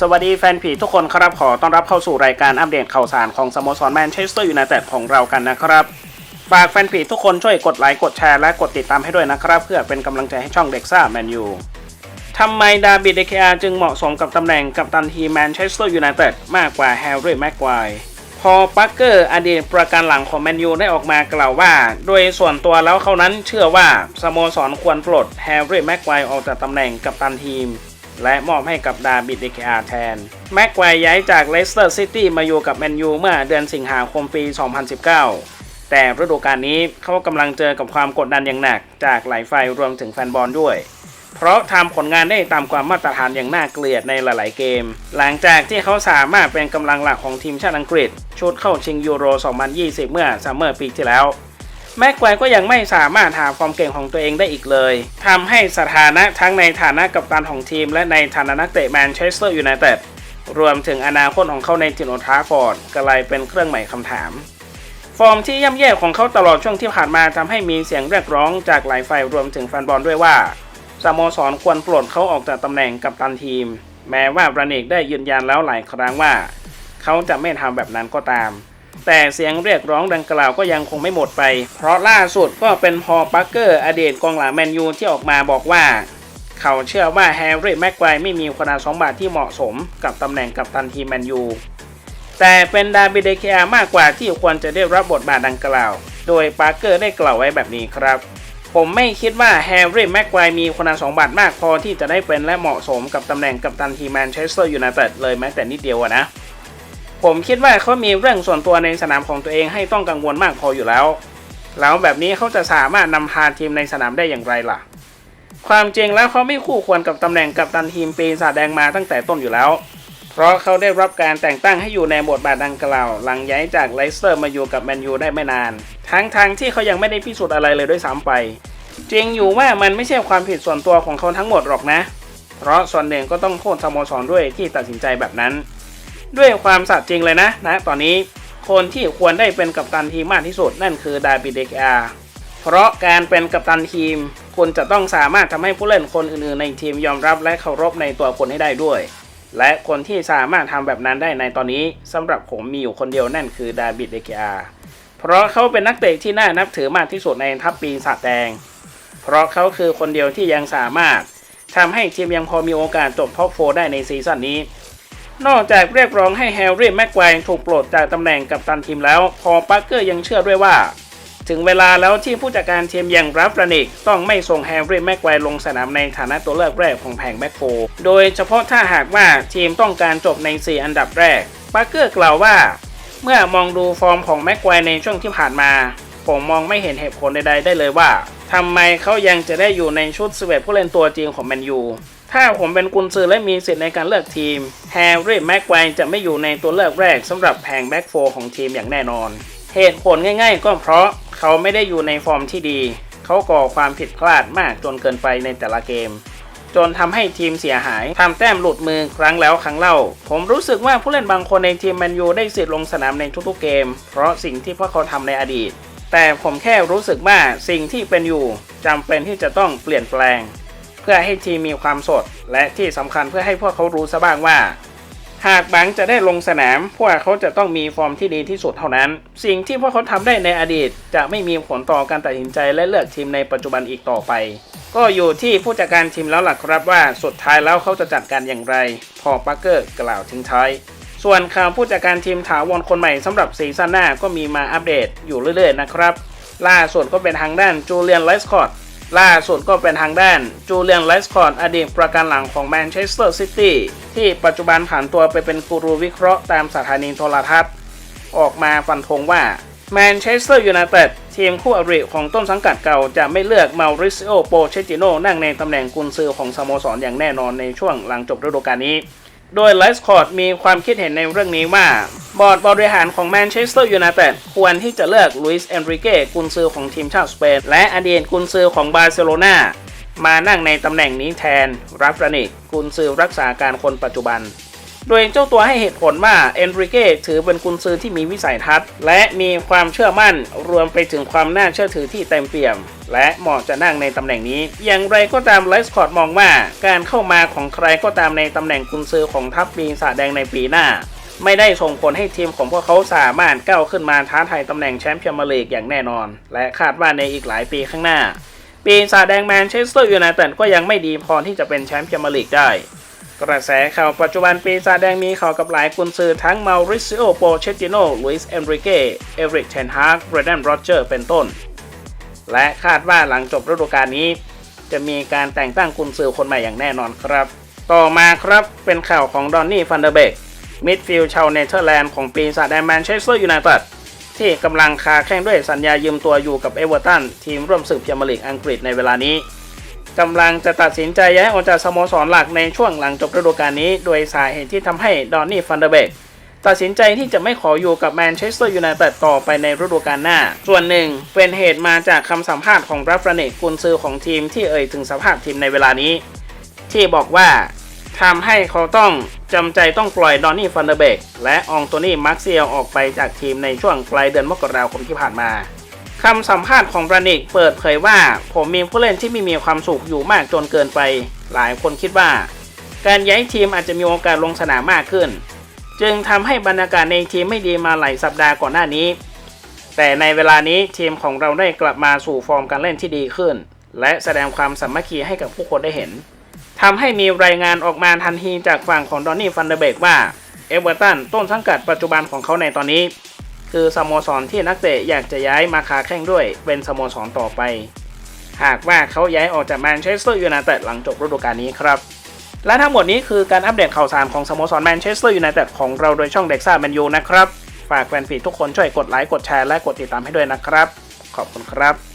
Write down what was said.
สวัสดีแฟนผีทุกคนครับขอต้อนรับเข้าสู่รายการอัปเดตข่าวสารของสโมสรแมนเชสเตอร์ยูไนเต็ดของเรากันนะครับฝากแฟนผีทุกคนช่วยกดไลค์กดแชร์และกดติดตามให้ด้วยนะครับ เพื่อเป็นกำลังใจให้ช่องเด็กซ่าแมนยูทำไมดาบิดเดคอาจึงเหมาะสมกับตำแหน่งกัปตันทีมแมนเชสเตอร์ยูไนเต็ดมากกว่าแฮร์รี่แม็กควายพอปักเกอร์อดีตประการหลังของแมนยูได้ออกมากล่าวว่า โดยส่วนตัวแล้วเขานั้นเชื่อว่าสโมสรควรปลดแฮร์รี่แม็กควายออกจากตำแหน่งกัปตันทีม และมอบให้กับดาบิดเดคอาแทน แม็กไกวย้ายจากเลสเตอร์ซิตี้มาอยู่กับแมนยูเมื่อเดือนสิงหาคมปี 2019 แต่ฤดูกาลนี้เขากำลังเจอกับความกดดันอย่างหนักจากหลายฝ่ายรวมถึงแฟนบอลด้วยเพราะทำผลงานได้ตามความมาตรฐานอย่างน่าเกลียดในหลาย ๆ เกม หลังจากที่เขาสามารถเป็นกำลังหลักของทีมชาติอังกฤษ ชุดเข้าชิงยูโร 2020 เมื่อซัมเมอร์ปีที่แล้ว แม็กไกวร์ก็ยังไม่สามารถหาความเก่งของตัวเองได้อีกเลยทำให้สถานะทั้งในฐานะกัปตันของทีม และในฐานะนักเตะแมนเชสเตอร์ยูไนเต็ดรวมถึงอนาคตของเขาในทีมโอลด์ทราฟอร์ดกลายเป็นเครื่องหมายคำถาม ฟอร์มที่ย่ำแย่ของเขาตลอดช่วงที่ผ่านมาทำให้มีเสียงเรียกร้องจากหลายฝ่ายรวมถึงแฟนบอลด้วยว่าสโมสรควรปลดเขาออกจากตำแหน่งกัปตันทีม แม้ว่าบรนิกได้ยืนยันแล้วหลายครั้งว่า เขาจะไม่ทำแบบนั้นก็ตาม แต่เสียงเรียกร้องดังกล่าวก็ยังคงไม่หมดไป เพราะล่าสุดก็เป็นพอลปักเกอร์อดีตกองหลังแมนยูที่ออกมาบอกว่า เขาเชื่อว่าแฮร์รี่แม็กไกวร์ไม่มีคุณสมบัติที่เหมาะสมกับตำแหน่งกัปตันทีมแมนยูแต่เป็นดาบิเดเคอามากกว่าที่ควรจะได้รับบทบาทดังกล่าว โดยปาร์เกอร์ได้กล่าวไว้แบบนี้ครับ ผมไม่คิดว่าแฮร์รี่แม็กไกวร์มีคุณสมบัติมากพอที่จะได้เป็นและเหมาะสมกับตำแหน่งกัปตันทีมแมนเชสเตอร์ยูไนเต็ดเลยแม้แต่นิดเดียวนะ ผมคิดว่าเขามีเรื่องส่วนตัวในสนามของตัวเองให้ต้องกังวลมากพออยู่แล้ว แล้วแบบนี้เขาจะสามารถนำพาทีมในสนามได้อย่างไรล่ะ ความจริงแล้วเขาไม่คู่ควรกับตำแหน่งกัปตันทีมปีศาจแดงมาตั้งแต่ต้นอยู่แล้ว เพราะเขาได้รับการแต่งตั้งให้อยู่ในบทบาทดังกล่าว หลังย้ายจากไลสเตอร์มาอยู่กับแมนยูได้ไม่นาน ทั้งทางที่เขายังไม่ได้พิสูจน์อะไรเลยด้วยซ้ำไป จริงอยู่ว่ามันไม่ใช่ความผิดส่วนตัวของเขาทั้งหมดหรอกนะ เพราะส่วนหนึ่งก็ต้องโทษสโมสรด้วยที่ตัดสินใจแบบนั้น ด้วยความสัตย์จริงเลยนะนะ ตอนนี้คนที่ควรได้เป็นกัปตันทีมมากที่สุดนั่นคือดาบิเดกอาเพราะการเป็นกัปตันทีม คุณจะต้องสามารถทำให้ผู้เล่นคนอื่นๆ ในทีมยอมรับและเคารพในตัวคนให้ได้ด้วย และคนที่สามารถทำแบบนั้นได้ในตอนนี้สำหรับผมมีอยู่คนเดียวนั่นคือดาบิดเดกอาเพราะเขาเป็นนักเตะที่น่านับถือมากที่สุดในทัพปีศาจแดง เพราะเขาคือคนเดียวที่ยังสามารถทำให้ทีมยังพอมีโอกาสจบท็อปโฟได้ในซีซั่นนี้ นอกจากเรียกร้องให้แฮร์รี่แม็กไกวถูกปลดจากตำแหน่งกัปตันทีมแล้วพอลปักเกอร์ยังเชื่อด้วยว่า ถึงเวลาแล้วที่ผู้จัดการทีมอย่างรับรานิกต้องไม่ส่งแฮร์รี่แม็กไกวลงสนามในฐานะตัวเลือกแรกของแผงแบ็คโฟโดยเฉพาะถ้าหากว่าทีมต้องการจบใน 4 อันดับแรกปักเกอร์กล่าวว่า เมื่อมองดูฟอร์มของแม็กไกวในช่วงที่ผ่านมา ผมมองไม่เห็นเหตุผลใดๆได้เลยว่าทำไมเขายังจะได้อยู่ในชุด11ผู้เล่นตัวจริงของแมนยู ถ้าผมเป็นกุนซือและมีสิทธิ์ในการเลือกทีมแฮร์รี่แม็กไกวจะไม่อยู่ในตัวเลือกแรกสำหรับแผงแบ็กโฟร์ของทีมอย่างแน่นอน เหตุผลง่าย ๆ ก็เพราะเขาไม่ได้อยู่ในฟอร์มที่ดี เขาก่อความผิดพลาดมากจนเกินไปในแต่ละเกม จนทำให้ทีมเสียหายทำแต้มหลุดมือครั้งแล้วครั้งเล่า ผมรู้สึกว่าผู้เล่นบางคนในทีมแมนยูได้สิทธิ์ลงสนามในทุกๆเกม เพราะสิ่งที่พวกเขาทำในอดีต แต่ผมแค่รู้สึกว่าสิ่งที่เป็นอยู่จำเป็นที่จะต้องเปลี่ยนแปลง พื่อให้ทีมมีความสด และที่สำคัญเพื่อให้พวกเขารู้ซะบ้างว่า หากบังจะได้ลงสนาม พวกเขาจะต้องมีฟอร์มที่ดีที่สุดเท่านั้น สิ่งที่พวกเขาทำได้ในอดีต จะไม่มีผลต่อการตัดสินใจและเลือกทีมในปัจจุบันอีกต่อไป ก็อยู่ที่ผู้จัดการทีมแล้วหล่ะครับว่าสุดท้ายแล้วเขาจะจัดการอย่างไร พอปักเกอร์กล่าวทิ้งท้ายส่วนข่าวผู้จัดการทีมถาวรคนใหม่สำหรับซีซั่นหน้าก็มีมาอัปเดตอยู่เรื่อยๆนะครับ ล่าสุดก็เป็นทางด้านจูเลียนไลสคอต ล่าสุดก็เป็นทางด้านจูเลียนไลส์คอร์ดอดีตประกันหลังของแมนเชสเตอร์ซิตี้ที่ปัจจุบันผ่านตัวไปเป็นกูรูวิเคราะห์ตามสถานีโทรทัศน์ ออกมาฟันธงว่าแมนเชสเตอร์ยูไนเต็ดทีมคู่อริของต้นสังกัดเก่าจะไม่เลือกมาริซิโอโปเชติโนนั่งในตำแหน่งกุนซือของสโมสรอย่างแน่นอนในช่วงหลังจบฤดูกาลนี้ โดยไลส์คอร์ดมีความคิดเห็นในเรื่องนี้ว่า บอร์ดบริหารของแมนเชสเตอร์ยูไนเต็ดควรที่จะเลือกลุยส์เอนริเก้กุนซือของทีมชาติสเปน และอดีตกุนซือของบาร์เซโลนามานั่งในตำแหน่งนี้แทนรับรานิกกุนซือรักษาการคนปัจจุบัน โดยเจ้าตัวให้เหตุผลว่าเอนริเก้ถือเป็นกุนซือที่มีวิสัยทัศน์ และมีความเชื่อมั่นรวมไปถึงความน่าเชื่อถือที่เต็มเปี่ยม และเหมาะจะนั่งในตำแหน่งนี้ อย่างไรก็ตามไลฟ์สคอตมองว่า การเข้ามาของใครก็ตามในตำแหน่งกุนซือของทัพปีศาจแดงในปีหน้า ไม่ได้ส่งผลให้ทีมของพวกเขาสามารถก้าวขึ้นมาท้าทายตำแหน่งแชมป์เปี้ยนส์ลีกอย่างแน่นอน และคาดว่าในอีกหลายปีข้างหน้า ปีศาจแดงแมนเชสเตอร์ยูไนเต็ดก็ยังไม่ดีพอที่จะเป็นแชมป์เปี้ยนส์ลีกได้ กระแสข่าวปัจจุบันปีศาจแดงมีข่าวกับหลายกุนซือทั้งมาริซิโอโปเชติโนลุยส์เอนริเกเอริกเทนฮาร์กเบรเดนโรเจอร์เป็นต้น และคาดว่าหลังจบฤดูกาลนี้ จะมีการแต่งตั้งกุนซือคนใหม่อย่างแน่นอนครับ ต่อมาครับเป็นข่าวของดอนนี่ฟันเดอร์เบก มิดฟิลด์ชาวเนเธอร์แลนด์ของปีศาจแดงแมนเชสเตอร์ยูไนเต็ดที่กำลังคาแข่งด้วยสัญญายืมตัวอยู่กับเอเวอร์ตันทีมร่วมสืบเมียร์ลีกอังกฤษในเวลานี้กำลังจะตัดสินใจย้ายออกจากสโมสรหลักในช่วงหลังจบฤดูกาลนี้ โดยสาเหตุที่ทำให้ดอนนี่ฟันเดเบกตัดสินใจที่จะไม่ขออยู่กับแมนเชสเตอร์ยูไนเต็ดต่อไปในฤดูกาลหน้า ส่วนหนึ่งเป็นเหตุมาจากคำสัมภาษณ์ของรัฟรานิกกุนซือของทีมที่เอ่ยถึงสภาพทีมในเวลานี้ ที่บอกว่าทำให้เขาต้อง จำใจต้องปล่อยดอนนี่ฟันเดเบกและอองโตนี่มาร์เซียลออกไปจากทีมในช่วงปลายเดือนมกราคมที่ผ่านมาคำสัมภาษณ์ของบรานิกเปิดเผยว่า ผมมีผู้เล่นที่ไม่มีความสุขอยู่มากจนเกินไป หลายคนคิดว่า การย้ายทีมอาจจะมีโอกาสลงสนามมากขึ้น จึงทำให้บรรยากาศในทีมไม่ดีมาหลายสัปดาห์ก่อนหน้านี้ แต่ในเวลานี้ทีมของเราได้กลับมาสู่ฟอร์มการเล่นที่ดีขึ้น และแสดงความสามัคคีให้กับผู้คนได้เห็น ทำให้มีรายงานออกมาทันทีจากฝั่งของดอนนี่ฟันเดเบกว่าเอเวอร์ตันต้นสังกัดปัจจุบันของเขาในตอนนี้ คือสโมสรที่นักเตะอยากจะย้ายมาคาแข่งด้วยเป็นสโมสรต่อไป หากว่าเขาย้ายออกจากแมนเชสเตอร์ยูไนเต็ดหลังจบฤดูกาลนี้ครับ และทั้งหมดนี้คือการอัปเดตข่าวสารของสโมสรแมนเชสเตอร์ยูไนเต็ดของเราโดยช่องเด็กซ่าแมนยูนะครับ ฝากแฟนฟีทุกคนช่วยกดไลค์กดแชร์และกดติดตามให้ด้วยนะครับ ขอบคุณครับ